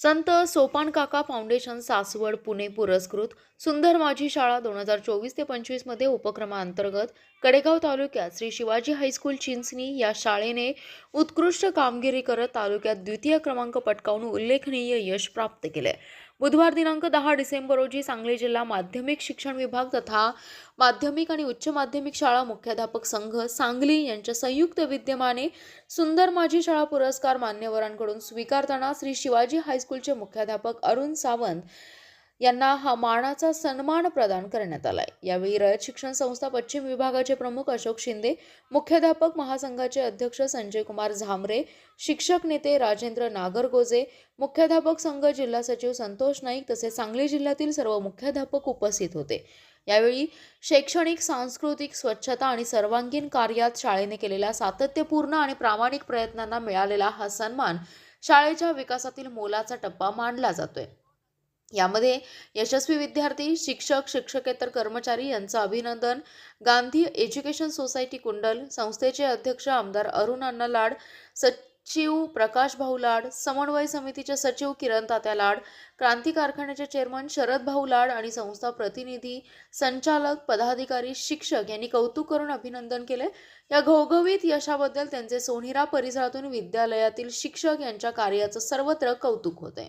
संत सोपान काका फाउंडेशन सासवड पुणे पुरस्कृत सुंदर माझी शाळा दोन हजार चोवीस ते पंचवीसमध्ये उपक्रमाअंतर्गत कडेगाव तालुक्यात श्री शिवाजी हायस्कूल चिंचणी या शाळेने उत्कृष्ट कामगिरी करत तालुक्यात द्वितीय क्रमांक पटकावून उल्लेखनीय यश प्राप्त केले बुधवार दिनांक दहा डिसेंबर रोजी सांगली जिल्हा माध्यमिक शिक्षण विभाग तथा माध्यमिक आणि उच्च माध्यमिक शाळा मुख्याध्यापक संघ सांगली यांच्या संयुक्त विद्यमाने सुंदर माझी शाळा पुरस्कार मान्यवरांकडून स्वीकारताना श्री शिवाजी हायस्कूलचे मुख्याध्यापक अरुण सावंत यांना हा मानाचा सन्मान प्रदान करण्यात आला आहे यावेळी रयत शिक्षण संस्था पश्चिम विभागाचे प्रमुख अशोक शिंदे मुख्याध्यापक महासंघाचे अध्यक्ष संजय कुमार झामरे शिक्षक नेते राजेंद्र नागरगोजे मुख्याध्यापक संघ जिल्हा सचिव संतोष नाईक तसेच सांगली जिल्ह्यातील सर्व मुख्याध्यापक उपस्थित होते. यावेळी शैक्षणिक सांस्कृतिक स्वच्छता आणि सर्वांगीण कार्यात शाळेने केलेल्या सातत्यपूर्ण आणि प्रामाणिक प्रयत्नांना मिळालेला हा सन्मान शाळेच्या विकासातील मोलाचा टप्पा मानला जातोय. यामध्ये यशस्वी विद्यार्थी शिक्षक शिक्षकेतर कर्मचारी यांचं अभिनंदन. गांधी एज्युकेशन सोसायटी कुंडल संस्थेचे अध्यक्ष आमदार अरुण अण्णा लाड सचिव प्रकाश भाऊ लाड समन्वय समितीचे सचिव किरण तात्या लाड क्रांती कारखान्याचे चेअरमन शरद भाऊ लाड आणि संस्था प्रतिनिधी संचालक पदाधिकारी शिक्षक यांनी कौतुक करून अभिनंदन केले. या घवघवीत यशाबद्दल त्यांचे सोनिरा परिसरातून विद्यालयातील शिक्षक यांच्या कार्याचं सर्वत्र कौतुक होते